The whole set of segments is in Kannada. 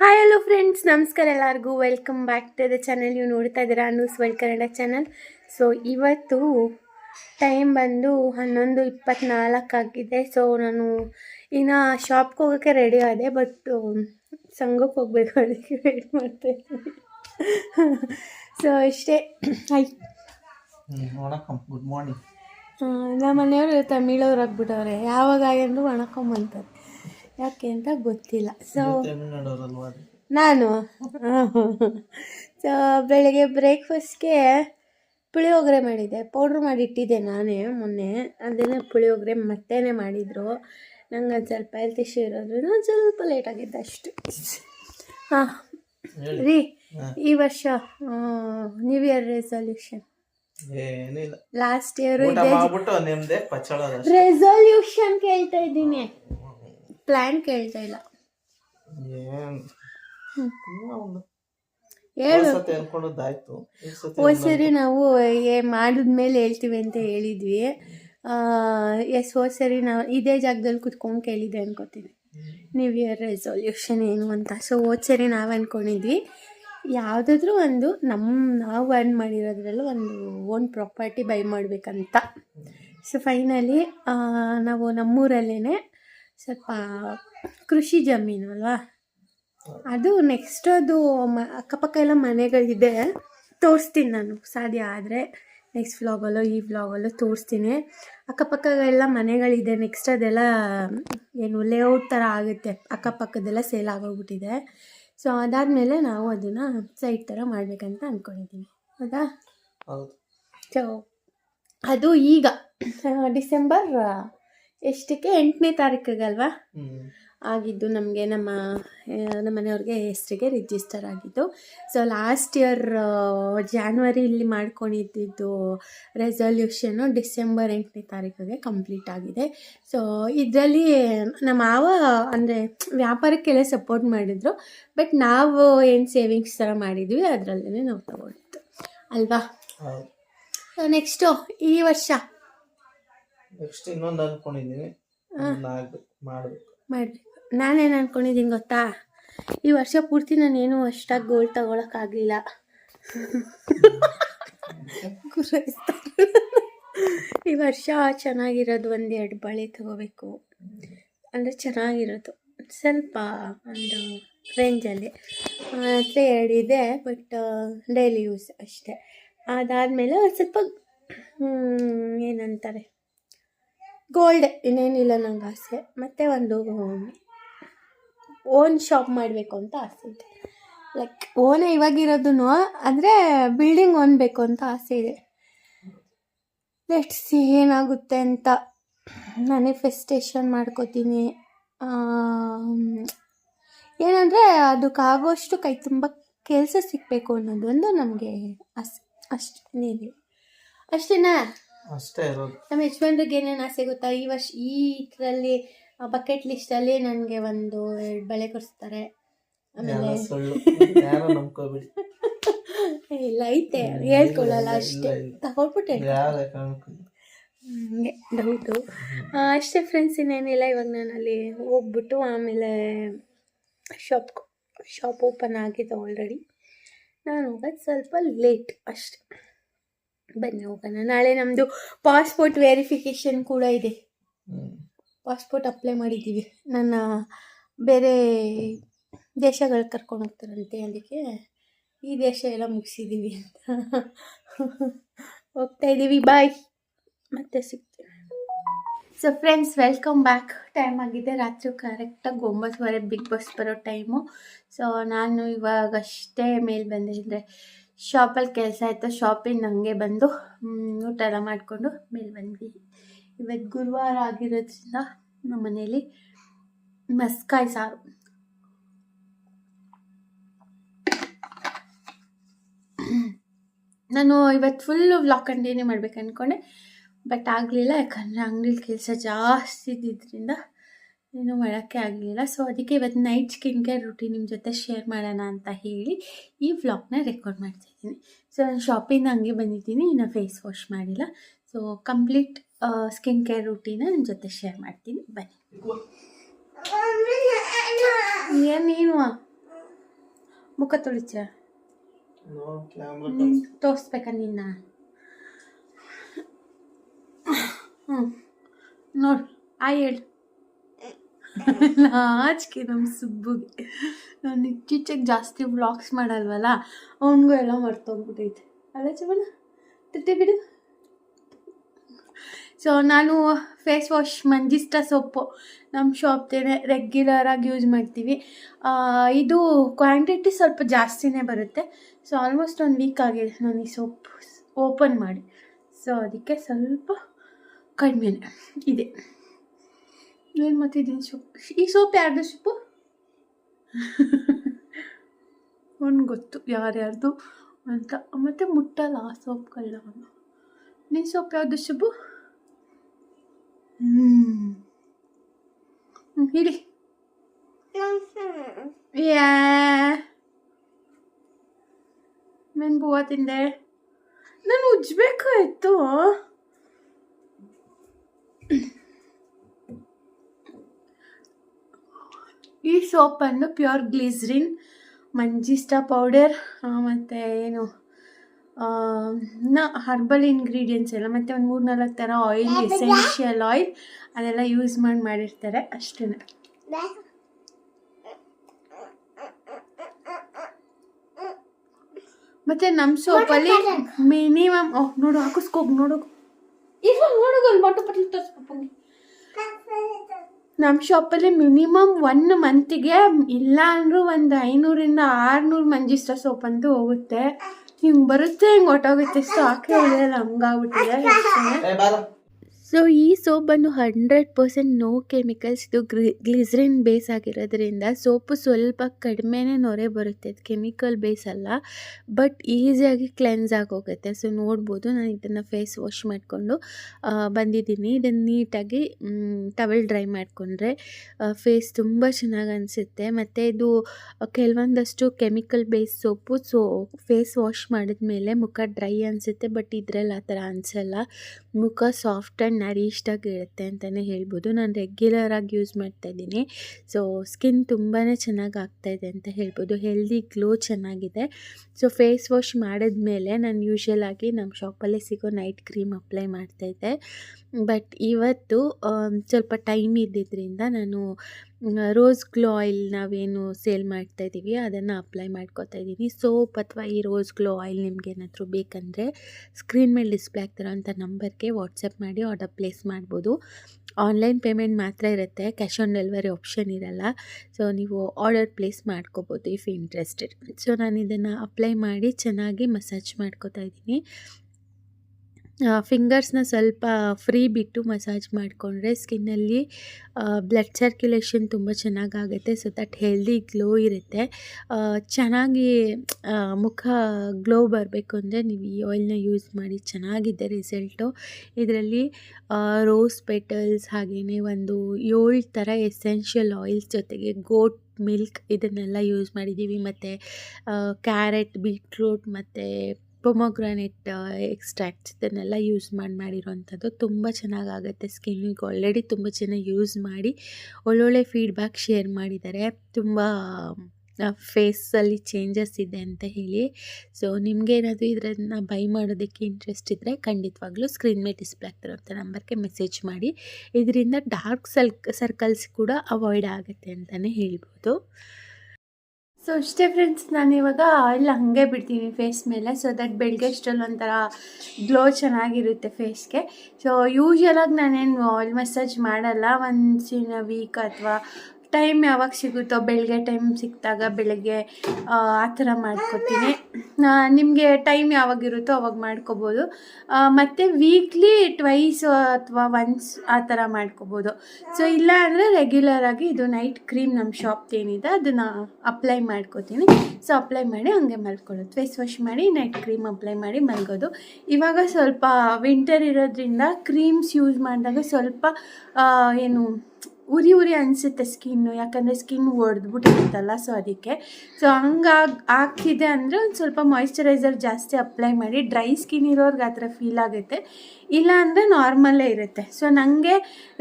ಹಾಯ್ ಹಲೋ ಫ್ರೆಂಡ್ಸ್ ನಮಸ್ಕಾರ ಎಲ್ಲರಿಗೂ. Welcome back to the channel ನೀವು ನೋಡ್ತಾ ಇದ್ದೀರಾ news world Kannada channel so ಇವತ್ತು ಟೈಮ್ ಬಂದು ಹನ್ನೊಂದು ಇಪ್ಪತ್ನಾಲ್ಕಾಗಿದೆ ಸೊ ನಾನು ಇನ್ನು ಶಾಪ್ಗೆ ಹೋಗೋಕ್ಕೆ ರೆಡಿ ಆದೆ ಬಟ್ ಸಂಘಕ್ಕೆ ಹೋಗ್ಬೇಕು ಅದಕ್ಕೆ ವೇಟ್ ಮಾಡ್ತಾ ಸೊ ಇಷ್ಟೇ. ಹಾಯ್ ಹ್ಮ್, ಗುಡ್ ಮಾರ್ನಿಂಗ್ ನಮ್ಮ ಮನೆಯವರು ತಮಿಳವ್ರು ಆಗ್ಬಿಟ್ಟವ್ರೆ. ಯಾವಾಗ ಎಂದು ಒಣಕೊಂಬಂತಾರೆ ಯಾಕೆ ಅಂತ ಗೊತ್ತಿಲ್ಲ. ಸೊ ನಾನು ಸೊ ಬೆಳಗ್ಗೆ ಬ್ರೇಕ್ಫಾಸ್ಟ್ಗೆ ಪುಳಿಯೋಗರೆ ಮಾಡಿದ್ದೆ ಪೌಡ್ರ್ ಮಾಡಿಟ್ಟಿದ್ದೆ ನಾನೇ ಮೊನ್ನೆ. ಅದನ್ನೇ ಪುಳಿಯೋಗರೆ ಮತ್ತೇನೆ ಮಾಡಿದರು. ನಂಗೆ ಒಂದು ಸ್ವಲ್ಪ ಹೆಲ್ತ್ ಇಶ್ಯೂ ಇರೋದ್ರಿಂದ ಒಂದು ಸ್ವಲ್ಪ ಲೇಟ್ ಆಗಿದ್ದೆ ಅಷ್ಟು. ಹಾಂ ರೀ ಈ ವರ್ಷ new year resolution last year resolution ಕೇಳ್ತಾ ಇದ್ದೀನಿ. ಪ್ಲ್ಯಾನ್ ಕೇಳ್ತಾ ಇಲ್ಲ. ಹೇಳು. ಹೋದ್ ಸರಿ ನಾವು ಏ ಮಾಡಿದ್ಮೇಲೆ ಹೇಳ್ತೀವಿ ಅಂತ ಹೇಳಿದ್ವಿ. ಎಸ್ ಹೋದ್ ಸರಿ ನಾವು ಇದೇ ಜಾಗದಲ್ಲಿ ಕುತ್ಕೊಂಡು ಕೇಳಿದೆ ಅನ್ಕೋತೀನಿ. ನ್ಯೂ ಇಯರ್ ರೆಸೊಲ್ಯೂಷನ್ ಏನು ಅಂತ. ಸೊ ಹೋದ್ ಸರಿ ನಾವು ಅಂದ್ಕೊಂಡಿದ್ವಿ ಯಾವುದಾದ್ರೂ ಒಂದು ನಮ್ಮ ನಾವು ಅರ್ನ್ ಮಾಡಿರೋದ್ರಲ್ಲೂ ಒಂದು ಓನ್ ಪ್ರಾಪರ್ಟಿ ಬೈ ಮಾಡಬೇಕಂತ. ಸೊ ಫೈನಲಿ ನಾವು ನಮ್ಮೂರಲ್ಲೇ ಸ್ವಲ್ಪ ಕೃಷಿ ಜಮೀನು ಅಲ್ವಾ? ಅದು ನೆಕ್ಸ್ಟ್ ಅದು ಮ ಅಕ್ಕಪಕ್ಕ ಎಲ್ಲ ಮನೆಗಳಿದೆ. ತೋರಿಸ್ತೀನಿ ನಾನು ಸಾಧ್ಯ ಆದರೆ. ನೆಕ್ಸ್ಟ್ ವ್ಲಾಗಲ್ಲೋ ಈ ವ್ಲಾಗಲ್ಲೋ ತೋರಿಸ್ತೀನಿ. ಅಕ್ಕಪಕ್ಕ ಎಲ್ಲ ಮನೆಗಳಿದೆ ನೆಕ್ಸ್ಟ್ ಅದೆಲ್ಲ ಏನು ಲೇಔಟ್ ಥರ ಆಗುತ್ತೆ. ಅಕ್ಕಪಕ್ಕದೆಲ್ಲ ಸೇಲ್ ಆಗೋಗ್ಬಿಟ್ಟಿದೆ. ಸೊ ಅದಾದಮೇಲೆ ನಾವು ಅದನ್ನು ಸೈಟ್ ಥರ ಮಾಡಬೇಕಂತ ಅಂದ್ಕೊಂಡಿದ್ದೀನಿ ಹೌದಾ? ಹೌದು. ಸೊ ಅದು ಈಗ ಡಿಸೆಂಬರ್ ಎಷ್ಟಕ್ಕೆ ಎಂಟನೇ ತಾರೀಕಿಗಲ್ವಾ? ಆಗಿದ್ದು ನಮಗೆ ನಮ್ಮ ನಮ್ಮ ಮನೆಯವ್ರಿಗೆ ಹೆಸರಿಗೆ ರಿಜಿಸ್ಟರ್ ಆಗಿದ್ದು. ಸೊ ಲಾಸ್ಟ್ ಇಯರ್ ಜಾನ್ವರಿ ಇಲ್ಲಿ ಮಾಡ್ಕೊಂಡಿದ್ದು ರೆಸಲ್ಯೂಷನು ಡಿಸೆಂಬರ್ ಎಂಟನೇ ತಾರೀಕಿಗೆ ಕಂಪ್ಲೀಟ್ ಆಗಿದೆ. ಸೊ ಇದರಲ್ಲಿ ನಮ್ಮ ಮಾವ ಅಂದರೆ ವ್ಯಾಪಾರಕ್ಕೆಲ್ಲ ಸಪೋರ್ಟ್ ಮಾಡಿದರು. ಬಟ್ ನಾವು ಏನು ಸೇವಿಂಗ್ಸ್ ಥರ ಮಾಡಿದ್ವಿ ಅದರಲ್ಲೇ ನಾವು ತಗೊಂಡಿದ್ದು. ಅಲ್ವಾ? ನೆಕ್ಸ್ಟು ಈ ವರ್ಷ ನೆಕ್ಸ್ಟ್ ಇನ್ನೊಂದು ಅನ್ಕೊಂಡಿದ್ದೀನಿ ಮಾಡ್ಬೇಕು. ಮಾಡಬೇಕು. ನಾನೇನು ಅನ್ಕೊಂಡಿದ್ದೀನಿ ಗೊತ್ತಾ? ಈ ವರ್ಷ ಪೂರ್ತಿ ನಾನೇನು ಅಷ್ಟಾಗಿ ಗೋಲ್ಡ್ ತಗೊಳಕ್ಕಾಗಲಿಲ್ಲ ಗುರೈಸ್ತಾರೆ. ಈ ವರ್ಷ ಚೆನ್ನಾಗಿರೋದು ಒಂದೆರಡು ಎರಡು ಬಳೆ ತಗೋಬೇಕು. ಅಂದರೆ ಚೆನ್ನಾಗಿರೋದು. ಸ್ವಲ್ಪ ಒಂದು ರೇಂಜಲ್ಲಿ ಹತ್ರ ಇದೆ ಬಟ್ ಡೈಲಿ ಯೂಸ್ ಅಷ್ಟೇ. ಅದಾದಮೇಲೆ ಸ್ವಲ್ಪ ಏನಂತಾರೆ? ಗೋಲ್ಡ್ ಇನ್ನೇನಿಲ್ಲ ನಂಗೆ ಆಸೆ. ಮತ್ತು ಒಂದು ಓನ್ ಶಾಪ್ ಮಾಡಬೇಕು ಅಂತ ಆಸೆ ಇದೆ. ಲೈಕ್ ಓನೇ ಇವಾಗಿರೋದು ಅಂದರೆ ಬಿಲ್ಡಿಂಗ್ ಓನ್ ಬೇಕು ಅಂತ ಆಸೆ ಇದೆ. ಲೆಟ್ಸ್ ಏನಾಗುತ್ತೆ ಅಂತ. ಮ್ಯಾನಿಫೆಸ್ಟೇಷನ್ ಮಾಡ್ಕೋತೀನಿ. ಏನಂದರೆ ಅದಕ್ಕಾಗೋಷ್ಟು ಕೈ ತುಂಬ ಕೆಲಸ ಸಿಗಬೇಕು ಅನ್ನೋದೊಂದು ನಮಗೆ ಆಸೆ. ಅಷ್ಟೇ ಅಷ್ಟೇನಾ? ಅಷ್ಟೇ ಇರೋದು. ನಮ್ಮ ಯಜಮಾನ್ರಿಗೆ ಏನೇನು ಆಸೆ ಗೊತ್ತಾ? ಈ ವರ್ಷ ಈ ಇದರಲ್ಲಿ ಬಕೆಟ್ ಲಿಸ್ಟಲ್ಲಿ ನನಗೆ ಒಂದು ಎರಡು ಬಳೆ ಕೊಡಿಸ್ತಾರೆ. ಆಮೇಲೆ ಸುಳ್ಳು. ಯಾರೋ ನಂಬ್ಕೋಬಿಡಿ. ಇಲ್ಲ ಐತೆ. ಹೇಳ್ಕೊಳ್ಳಲ್ಲ ಅಷ್ಟೇ. ತಗೊಳ್ಬಿಟ್ಟು ಹಂಗೆ ಡೌಟು ಅಷ್ಟೇ ಫ್ರೆಂಡ್ಸ್ ಇನ್ನೇನಿಲ್ಲ ಇವಾಗ ನಾನು ಅಲ್ಲಿ ಹೋಗ್ಬಿಟ್ಟು ಆಮೇಲೆ ಶಾಪ್ ಶಾಪ್ ಓಪನ್ ಆಗಿದೆ ಆಲ್ರೆಡಿ ನಾನು ಹೋಗೋದು ಸ್ವಲ್ಪ ಲೇಟ್ ಅಷ್ಟೆ. ಬನ್ನಿ ಹೋಗೋಣ. ನಾಳೆ ನಮ್ಮದು ಪಾಸ್ಪೋರ್ಟ್ ವೆರಿಫಿಕೇಷನ್ ಕೂಡ ಇದೆ. ಪಾಸ್ಪೋರ್ಟ್ ಅಪ್ಲೈ ಮಾಡಿದ್ದೀವಿ. ನನ್ನ ಬೇರೆ ದೇಶಗಳು ಕರ್ಕೊಂಡು ಹೋಗ್ತಾರಂತೆ ಅದಕ್ಕೆ ಈ ದೇಶ ಎಲ್ಲ ಮುಗಿಸಿದ್ದೀವಿ ಅಂತ. ಹೋಗ್ತಾ ಇದ್ದೀವಿ ಬಾಯ್ ಮತ್ತೆ ಸಿಗ್ತೀವಿ so friends welcome back time ಆಗಿದೆ. ರಾತ್ರಿ ಕರೆಕ್ಟಾಗಿ ಒಂಬತ್ತುವರೆ ಬಿಗ್ ಬಾಸ್ ಬರೋ ಟೈಮು ಸೊ ನಾನು ಇವಾಗಷ್ಟೇ ಮೇಲೆ ಬಂದೆ. ಅಂದರೆ ಶಾಪಲ್ಲಿ ಕೆಲಸ ಆಯಿತು ಶಾಪಿಂದ ಹಂಗೆ ಬಂದು ಊಟ ಎಲ್ಲ ಮಾಡಿಕೊಂಡು ಮೇಲೆ ಬಂದ್ವಿ. ಇವತ್ತು ಗುರುವಾರ ಆಗಿರೋದ್ರಿಂದ ನಮ್ಮ ಮನೇಲಿ ಮಸ್ಕಾಯಿ ಸಾರು. ನಾನು ಇವತ್ತು ಫುಲ್ಲು ವ್ಲಾಗ್ ಕಂಟಿನ್ಯೂ ಮಾಡ್ಬೇಕು ಅಂದ್ಕೊಂಡೆ ಬಟ್ ಆಗಲಿಲ್ಲ, ಯಾಕಂದರೆ ಅಂಗಡಿಲಿ ಕೆಲಸ ಜಾಸ್ತಿ ಇದ್ದಿದ್ದರಿಂದ ಏನೂ ಮಾಡೋಕ್ಕೆ ಆಗಲಿಲ್ಲ. ಸೊ ಅದಕ್ಕೆ ಇವತ್ತು ನೈಟ್ ಸ್ಕಿನ್ ಕೇರ್ ರುಟೀನ್ ನಿಮ್ಮ ಜೊತೆ ಶೇರ್ ಮಾಡೋಣ ಅಂತ ಹೇಳಿ ಈ ವ್ಲಾಗ್ನ ರೆಕಾರ್ಡ್ ಮಾಡ್ತಾಯಿದ್ದೀನಿ ಸೊ ನಾನು ಶಾಪಿಂದ ಹಂಗೆ ಬಂದಿದ್ದೀನಿ. ಇನ್ನು ಫೇಸ್ ವಾಶ್ ಮಾಡಿಲ್ಲ. ಸೊ ಕಂಪ್ಲೀಟ್ ಸ್ಕಿನ್ ಕೇರ್ ರೂಟೀನ ನಿಮ್ಮ ಜೊತೆ ಶೇರ್ ಮಾಡ್ತೀನಿ. ಬನ್ನಿ. ಏನೇನು ನೀನು? ಮುಖ ಹ್ಮ್, ತೋರಿಸ್ಬೇಕಾ ನಿನ್ನ? ಹ್ಞೂ ನೋಡಿ ಆಯ್ ಹೇಳು. ನಾಚಿಕೆ ನಮ್ಮ ಸುಬ್ಬುಗೆ. ನಾನು ಇತ್ತೀಚೆಗೆ ಜಾಸ್ತಿ ವ್ಲಾಗ್ಸ್ ಮಾಡಲ್ವಲ್ಲ, ಅವನಿಗೂ ಎಲ್ಲ ಮರ್ತೋಗ್ಬಿಟ್ಟೈತೆ ಅಲ್ಲ ಚಮನ ತಿಟ್ಟೆ ಬಿಡು. ಸೊ ನಾನು ಫೇಸ್ ವಾಶ್ ಮಂಜಿಸ್ಟ ಸೊಪ್ಪು ನಮ್ಮ ಶಾಪ್ದೇನೆ ರೆಗ್ಯುಲರಾಗಿ ಯೂಸ್ ಮಾಡ್ತೀವಿ. ಇದು ಕ್ವಾಂಟಿಟಿ ಸ್ವಲ್ಪ ಜಾಸ್ತಿನೇ ಬರುತ್ತೆ. ಸೊ ಆಲ್ಮೋಸ್ಟ್ ಒಂದು ವೀಕ್ ಆಗಿದೆ ನಾನು ಈ ಸೋಪ್ ಓಪನ್ ಮಾಡಿ. ಸೊ ಅದಕ್ಕೆ ಸ್ವಲ್ಪ ಕಡಿಮೆ ಇದೆ. ಏನು ಮತ್ತಿದ್ದೀನಿ ಸೊಪ್ಪು ಈ ಸೋಪ್ ಯಾರ್ದು ಸೊಪ್ಪು ಅವ್ನು ಗೊತ್ತು ಯಾರ್ಯಾರ್ದು ಅಂತ ಮತ್ತು ಮುಟ್ಟಲ್ಲ ಆ ಸೋಪ್ಗಳನ್ನ ಅವನು ನಿನ್ನ ಸೋಪ್ ಯಾವುದು ಶುಭು ಹ್ಞೂ ಇಡಿ ಯಾ ಮೆನ್ ಬೂವ ತಿಂದೆ ನಾನು ಉಜ್ಬೇಕಾಯ್ತು ಈ ಸೋಪನ್ನು ಪ್ಯೂರ್ ಗ್ಲಿಸ್ರಿನ್ ಮಂಜಿಸ್ಟಾ ಪೌಡರ್ ಮತ್ತು ಏನು ನ ಹರ್ಬಲ್ ಇಂಗ್ರೀಡಿಯೆಂಟ್ಸ್ ಎಲ್ಲ ಮತ್ತು ಒಂದು ಮೂರು ನಾಲ್ಕು ಥರ ಆಯಿಲ್ ಎಸೆನ್ಷಿಯಲ್ ಆಯಿಲ್ ಅದೆಲ್ಲ ಯೂಸ್ ಮಾಡಿ ಮಾಡಿರ್ತಾರೆ ಅಷ್ಟೇ ಮತ್ತು ನಮ್ಮ ಸೋಪಲ್ಲಿ ಮಿನಿಮಮ್ ನೋಡು ಹಾಕಿಸ್ಕೋಗಿ ನೋಡು. ಇಲ್ಲ ನೋಡು ಅಲ್ಲಿ ಮೊಟ್ಟ ಪಟ್ಲಿ ತೋರಿಸ್ಪಪ್ಪಂಗೆ ನಮ್ಮ ಶಾಪಲ್ಲಿ ಮಿನಿಮಮ್ ಒನ್ ಮಂತಿಗೆ ಇಲ್ಲ ಅಂದರೂ ಒಂದು ಐನೂರಿಂದ ಆರುನೂರು ಮಂಜಿಷ್ಟ ಸೋಪ್ ಅಂತೂ ಹೋಗುತ್ತೆ. ಹಿಂಗೆ ಬರುತ್ತೆ, ಹಿಂಗೆ ಹೊಟ್ಟೋಗುತ್ತೆ ಸಾಕೆ ಉಳಿಯಲ್ಲ ಹಂಗಾಗ್ಬಿಟ್ಟಿದೆ. ಸೊ ಈ ಸೋಪನ್ನು ಹಂಡ್ರೆಡ್ ಪರ್ಸೆಂಟ್ ನೋ ಕೆಮಿಕಲ್ಸ್ ಇದು ಗ್ರಿ ಗ್ಲಿಸ್ರಿನ್ ಬೇಸ್ ಆಗಿರೋದ್ರಿಂದ ಸೋಪು ಸ್ವಲ್ಪ ಕಡಿಮೆನೇ ನೊರೆ ಬರುತ್ತೆ. ಅದು ಕೆಮಿಕಲ್ ಬೇಸ್ ಅಲ್ಲ ಬಟ್ ಈಸಿಯಾಗಿ ಕ್ಲೆನ್ಸ್ ಆಗೋಗುತ್ತೆ. ಸೊ ನೋಡ್ಬೋದು, ನಾನು ಇದನ್ನು ಫೇಸ್ ವಾಶ್ ಮಾಡಿಕೊಂಡು ಬಂದಿದ್ದೀನಿ. ಇದನ್ನು ನೀಟಾಗಿ ಟವೆಲ್ ಡ್ರೈ ಮಾಡಿಕೊಂಡ್ರೆ ಫೇಸ್ ತುಂಬ ಚೆನ್ನಾಗಿ ಅನಿಸುತ್ತೆ. ಮತ್ತು ಇದು ಕೆಲವೊಂದಷ್ಟು chemical base soap, so face wash ಮಾಡಿದ ಮೇಲೆ ಮುಖ ಡ್ರೈ ಅನಿಸುತ್ತೆ ಬಟ್ ಇದರಲ್ಲಿ ಆ ಥರ ಅನಿಸಲ್ಲ. ಮುಖ ಸಾಫ್ಟ್ ಆ್ಯಂಡ್ ನರಿಷ್ಡ್ ಇರುತ್ತೆ ಅಂತಲೇ ಹೇಳ್ಬೋದು. ನಾನು ರೆಗ್ಯುಲರಾಗಿ ಯೂಸ್ ಮಾಡ್ತಾ ಇದ್ದೀನಿ. ಸೊ ಸ್ಕಿನ್ ತುಂಬಾ ಚೆನ್ನಾಗಿ ಆಗ್ತಾಯಿದೆ ಅಂತ ಹೇಳ್ಬೋದು. ಹೆಲ್ದಿ ಗ್ಲೋ ಚೆನ್ನಾಗಿದೆ. ಸೊ ಫೇಸ್ ವಾಶ್ ಮಾಡಿದ್ಮೇಲೆ ನಾನು ಯೂಶ್ವಲ್ ಆಗಿ ನಮ್ಮ ಶಾಪಲ್ಲೇ ಸಿಗೋ ನೈಟ್ ಕ್ರೀಮ್ ಅಪ್ಲೈ ಮಾಡ್ತಾಯಿದ್ದೆ ಬಟ್ ಇವತ್ತು ಸ್ವಲ್ಪ ಟೈಮ್ ಇದ್ದಿದ್ದರಿಂದ ನಾನು ರೋಸ್ ಗ್ಲೋ ಆಯಿಲ್ ನಾವೇನು ಸೇಲ್ ಮಾಡ್ತಾ ಇದ್ದೀವಿ, ಅದನ್ನು ಅಪ್ಲೈ ಮಾಡ್ಕೊತಾ ಇದ್ದೀನಿ ಸೋಪ್ ಅಥವಾ ಈ ರೋಸ್ ಗ್ಲೋ ಆಯಿಲ್ ನಿಮ್ಗೆ ಏನಾದರೂ ಬೇಕಂದರೆ ಸ್ಕ್ರೀನ್ ಮೇಲೆ ಡಿಸ್ಪ್ಲೇ ಆಗ್ತಿರೋಂಥ ನಂಬರ್ಗೆ ವಾಟ್ಸಪ್ ಮಾಡಿ ಆರ್ಡರ್ ಪ್ಲೇಸ್ ಮಾಡ್ಬೋದು. ಆನ್ಲೈನ್ ಪೇಮೆಂಟ್ ಮಾತ್ರ ಇರುತ್ತೆ, ಕ್ಯಾಶ್ ಆನ್ ಡೆಲಿವರಿ ಆಪ್ಷನ್ ಇರಲ್ಲ. ಸೊ, ನೀವು ಆರ್ಡರ್ ಪ್ಲೇಸ್ ಮಾಡ್ಕೋಬೋದು ಇಫ್ ಇಂಟ್ರೆಸ್ಟೆಡ್. ಸೊ ನಾನು ಇದನ್ನು ಅಪ್ಲೈ ಮಾಡಿ ಚೆನ್ನಾಗಿ ಮಸಾಜ್ ಮಾಡ್ಕೋತಾ ಇದ್ದೀನಿ. ಫಿಂಗರ್ಸ್ನ ಸ್ವಲ್ಪ ಫ್ರೀ ಬಿಟ್ಟು ಮಸಾಜ್ ಮಾಡಿಕೊಂಡ್ರೆ ಸ್ಕಿನ್ನಲ್ಲಿ ಬ್ಲಡ್ ಸರ್ಕ್ಯುಲೇಷನ್ ತುಂಬ ಚೆನ್ನಾಗಾಗುತ್ತೆ. ಸೊ ದಟ್ ಹೆಲ್ದಿ ಗ್ಲೋ ಇರುತ್ತೆ. ಚೆನ್ನಾಗಿ ಮುಖ ಗ್ಲೋ ಬರಬೇಕು ಅಂದರೆ ನೀವು ಈ ಆಯಿಲ್ನ ಯೂಸ್ ಮಾಡಿ ಚೆನ್ನಾಗಿದೆ ರಿಸಲ್ಟು ಇದರಲ್ಲಿ ರೋಸ್ ಪೆಟಲ್ಸ್ ಹಾಗೆಯೇ ಒಂದು ಏಳು ಥರ ಎಸೆನ್ಷಿಯಲ್ ಆಯಿಲ್ಸ್ ಜೊತೆಗೆ ಗೋಟ್ ಮಿಲ್ಕ್ ಇದನ್ನೆಲ್ಲ ಯೂಸ್ ಮಾಡಿದ್ದೀವಿ. ಮತ್ತು ಕ್ಯಾರೆಟ್ ಬೀಟ್ರೂಟ್ ಮತ್ತು ಪೊಮೊಗ್ರಾನೆಟ್ ಎಕ್ಸ್ಟ್ರಾಕ್ಟ್ ಇದನ್ನೆಲ್ಲ ಯೂಸ್ ಮಾಡಿ ಮಾಡಿರೋವಂಥದ್ದು ತುಂಬ ಚೆನ್ನಾಗಾಗುತ್ತೆ ಸ್ಕಿನ್ನಿಗೆ ಆಲ್ರೆಡಿ ತುಂಬ ಚೆನ್ನಾಗಿ ಯೂಸ್ ಮಾಡಿ ಒಳ್ಳೊಳ್ಳೆ ಫೀಡ್ಬ್ಯಾಕ್ ಶೇರ್ ಮಾಡಿದ್ದಾರೆ. ತುಂಬ ಫೇಸಲ್ಲಿ ಚೇಂಜಸ್ ಇದೆ ಅಂತ ಹೇಳಿ. ಸೊ ನಿಮಗೇನಾದರೂ ಇದನ್ನು ಬೈ ಮಾಡೋದಕ್ಕೆ ಇಂಟ್ರೆಸ್ಟ್ ಇದ್ದರೆ ಖಂಡಿತವಾಗ್ಲೂ ಸ್ಕ್ರೀನ್ ಮೇಲೆ ಡಿಸ್ಪ್ಲೇ ಆಗ್ತಿರೋಂಥ ನಂಬರ್ಗೆ ಮೆಸೇಜ್ ಮಾಡಿ. ಇದರಿಂದ ಡಾರ್ಕ್ ಸರ್ಕಲ್ಸ್ ಕೂಡ ಅವಾಯ್ಡ್ ಆಗುತ್ತೆ ಅಂತಲೇ ಹೇಳ್ಬೋದು. ಸೊ ಇಷ್ಟೇ ಫ್ರೆಂಡ್ಸ್ ನಾನು ಇವಾಗ ಆಯಿಲ್ ಹಾಗೆ ಬಿಡ್ತೀನಿ ಫೇಸ್ ಮೇಲೆ. ಸೊ ದಟ್ ಬೆಳಗ್ಗೆ ಅಷ್ಟರಲ್ಲಿ ಒಂಥರ ಗ್ಲೋ ಚೆನ್ನಾಗಿರುತ್ತೆ ಫೇಸ್ಗೆ ಸೊ ಯೂಶ್ವಲಾಗಿ ನಾನೇನು ಆಯಿಲ್ ಮಸಾಜ್ ಮಾಡಲ್ಲ. ಒನ್ಸ್ ಇನ್ ಅ ವೀಕ್ ಅಥವಾ ಟೈಮ್ ಯಾವಾಗ ಸಿಗುತ್ತೋ ಬೆಳಗ್ಗೆ ಟೈಮ್ ಸಿಕ್ಕಿದಾಗ ಬೆಳಗ್ಗೆ, ಆ ಥರ ಮಾಡ್ಕೊತೀನಿ. ನಿಮಗೆ ಟೈಮ್ ಯಾವಾಗ ಇರುತ್ತೋ ಅವಾಗ ಮಾಡ್ಕೋಬೋದು. ಮತ್ತು ವೀಕ್ಲಿ ಟ್ವೈಸ್ ಅಥವಾ ಒನ್ಸ್ ಆ ಥರ ಮಾಡ್ಕೋಬೋದು. ಸೊ ಇಲ್ಲ ಅಂದರೆ ರೆಗ್ಯುಲರಾಗಿ ಇದು ನೈಟ್ ಕ್ರೀಮ್ ನಮ್ಮ ಶಾಪ್ದು ಏನಿದೆ ಅದನ್ನು ಅಪ್ಲೈ ಮಾಡ್ಕೋತೀನಿ. ಸೊ ಅಪ್ಲೈ ಮಾಡಿ ಹಂಗೆ ಮಲ್ಕೊಳ್ಳೋದು ಫೇಸ್ ವಾಶ್ ಮಾಡಿ ನೈಟ್ ಕ್ರೀಮ್ ಅಪ್ಲೈ ಮಾಡಿ ಮಲ್ಗೋದು. ಇವಾಗ ಸ್ವಲ್ಪ ವಿಂಟರ್ ಇರೋದ್ರಿಂದ ಕ್ರೀಮ್ಸ್ ಯೂಸ್ ಮಾಡಿದಾಗ ಸ್ವಲ್ಪ ಏನು ಉರಿ ಉರಿ ಅನಿಸುತ್ತೆ ಸ್ಕಿನ್ನು ಯಾಕಂದರೆ ಸ್ಕಿನ್ ಒಡೆದ್ಬಿಟ್ಟಿರುತ್ತಲ್ಲ ಸೊ ಅದಕ್ಕೆ. ಸೊ ಹಂಗಾಗಿ ಹಾಕಿದೆ ಅಂದರೆ ಒಂದು ಸ್ವಲ್ಪ ಮಾಯಿಶ್ಚರೈಸರ್ ಜಾಸ್ತಿ ಅಪ್ಲೈ ಮಾಡಿ ಡ್ರೈ ಸ್ಕಿನ್ ಇರೋರ್ಗೆ ಆ ಥರ ಫೀಲ್ ಆಗುತ್ತೆ. ಇಲ್ಲ ಅಂದರೆ ನಾರ್ಮಲ್ಲೇ ಇರುತ್ತೆ. ಸೊ ನನಗೆ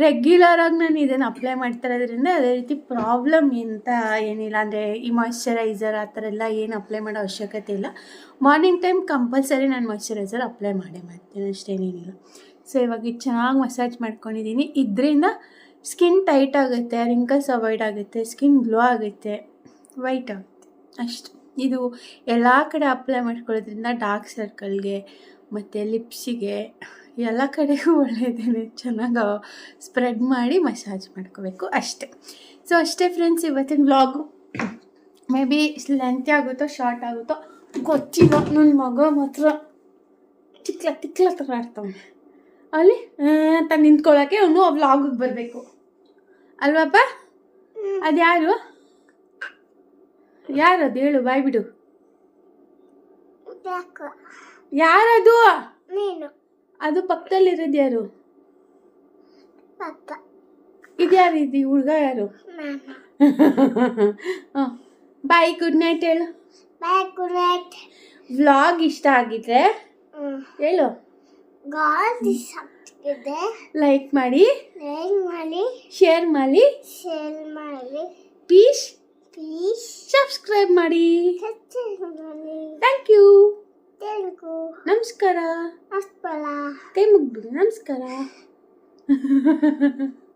ರೆಗ್ಯುಲರಾಗಿ ನಾನು ಇದನ್ನು ಅಪ್ಲೈ ಮಾಡ್ತಾ ಇರೋದ್ರಿಂದ ಅದೇ ರೀತಿ ಪ್ರಾಬ್ಲಮ್ ಎಂತ ಏನಿಲ್ಲ. ಅಂದರೆ ಈ ಮಾಯಿಶ್ಚರೈಸರ್ ಆ ಥರ ಎಲ್ಲ ಏನು ಅಪ್ಲೈ ಮಾಡೋ ಅವಶ್ಯಕತೆ ಇಲ್ಲ. ಮಾರ್ನಿಂಗ್ ಟೈಮ್ ಕಂಪಲ್ಸರಿ ನಾನು ಮಾಯಿಶ್ಚರೈಸರ್ ಅಪ್ಲೈ ಮಾಡೇ ಮಾಡ್ತೀನಿ. ಅಷ್ಟೇನೇನಿಲ್ಲ ಸೊ ಇವಾಗ ಚೆನ್ನಾಗಿ ಮಸಾಜ್ ಮಾಡ್ಕೊಂಡಿದ್ದೀನಿ ಇದರಿಂದ ಸ್ಕಿನ್ ಟೈಟ್ ಆಗುತ್ತೆ ರಿಂಕಲ್ಸ್ ಅವಾಯ್ಡ್ ಆಗುತ್ತೆ ಸ್ಕಿನ್ ಗ್ಲೋ ಆಗುತ್ತೆ ವೈಟ್ ಆಗುತ್ತೆ. ಅಷ್ಟು. ಇದು ಎಲ್ಲ ಕಡೆ ಅಪ್ಲೈ ಮಾಡ್ಕೊಳ್ಳೋದ್ರಿಂದ ಡಾರ್ಕ್ ಸರ್ಕಲ್ಗೆ ಮತ್ತು ಲಿಪ್ಸಿಗೆ ಎಲ್ಲ ಕಡೆಗೂ ಒಳ್ಳೆಯದೇ ಚೆನ್ನಾಗಿ ಸ್ಪ್ರೆಡ್ ಮಾಡಿ ಮಸಾಜ್ ಮಾಡ್ಕೋಬೇಕು ಅಷ್ಟೆ. ಸೊ ಅಷ್ಟೇ ಫ್ರೆಂಡ್ಸ್ ಇವತ್ತಿನ ವ್ಲಾಗು ಮೇ ಬಿ ಲೆಂತಿ ಆಗುತ್ತೋ ಶಾರ್ಟ್ ಆಗುತ್ತೋ ಗೊತ್ತಿಲ್ಲ. ನನ್ನ ಮಗ ಮಾತ್ರ ತಿಕ್ಲ ತಿಕ್ಲ ಥರ ಆಡ್ತಾವೆ ಅಲ್ಲಿ? ತಾನು ಅಂತ ನಿಂತ್ಕೊಳ್ಳೋಕ್ಕೆ ಅವನು ಆ ವ್ಲಾಗಿಗೆ ಬರಬೇಕು. ಅಲ್ವಪ್ಪ? ಅದ್ಯಾರು? ಅದು ಹೇಳು ಬಾಯ್ ಬಿಡು. ಯಾರದು? ಅದು ಅದು ಪಕ್ಕದಲ್ಲಿರೋದು ಯಾರು? ಇದ್ಯಾರು ಇದು ಹುಡುಗ ಯಾರು? ಬಾಯ್ ಗುಡ್ ನೈಟ್ ಹೇಳು. ಬಾಯ್ ಗುಡ್ ನೈಟ್ ವ್ಲಾಗ್ ಇಷ್ಟ ಆಗಿದ್ರೆ ಹೇಳು. ಗಾಡ್ ಇದೆ ಲೈಕ್ ಮಾಡಿ ಲೈಕ್ ಮಾಡಿ ಶೇರ್ ಮಾಡಿ ಶೇರ್ ಮಾಡಿ. ಪ್ಲೀಸ್ ಪ್ಲೀಸ್ ಸಬ್ಸ್ಕ್ರೈಬ್ ಮಾಡಿ. ಥ್ಯಾಂಕ್ ಯು ಥ್ಯಾಂಕ್ ಯು ನಮಸ್ಕಾರ. ಅಪ್ಪಳ ಕೈ ಮುಗ್ಬಿಡಿ ನಮಸ್ಕಾರ.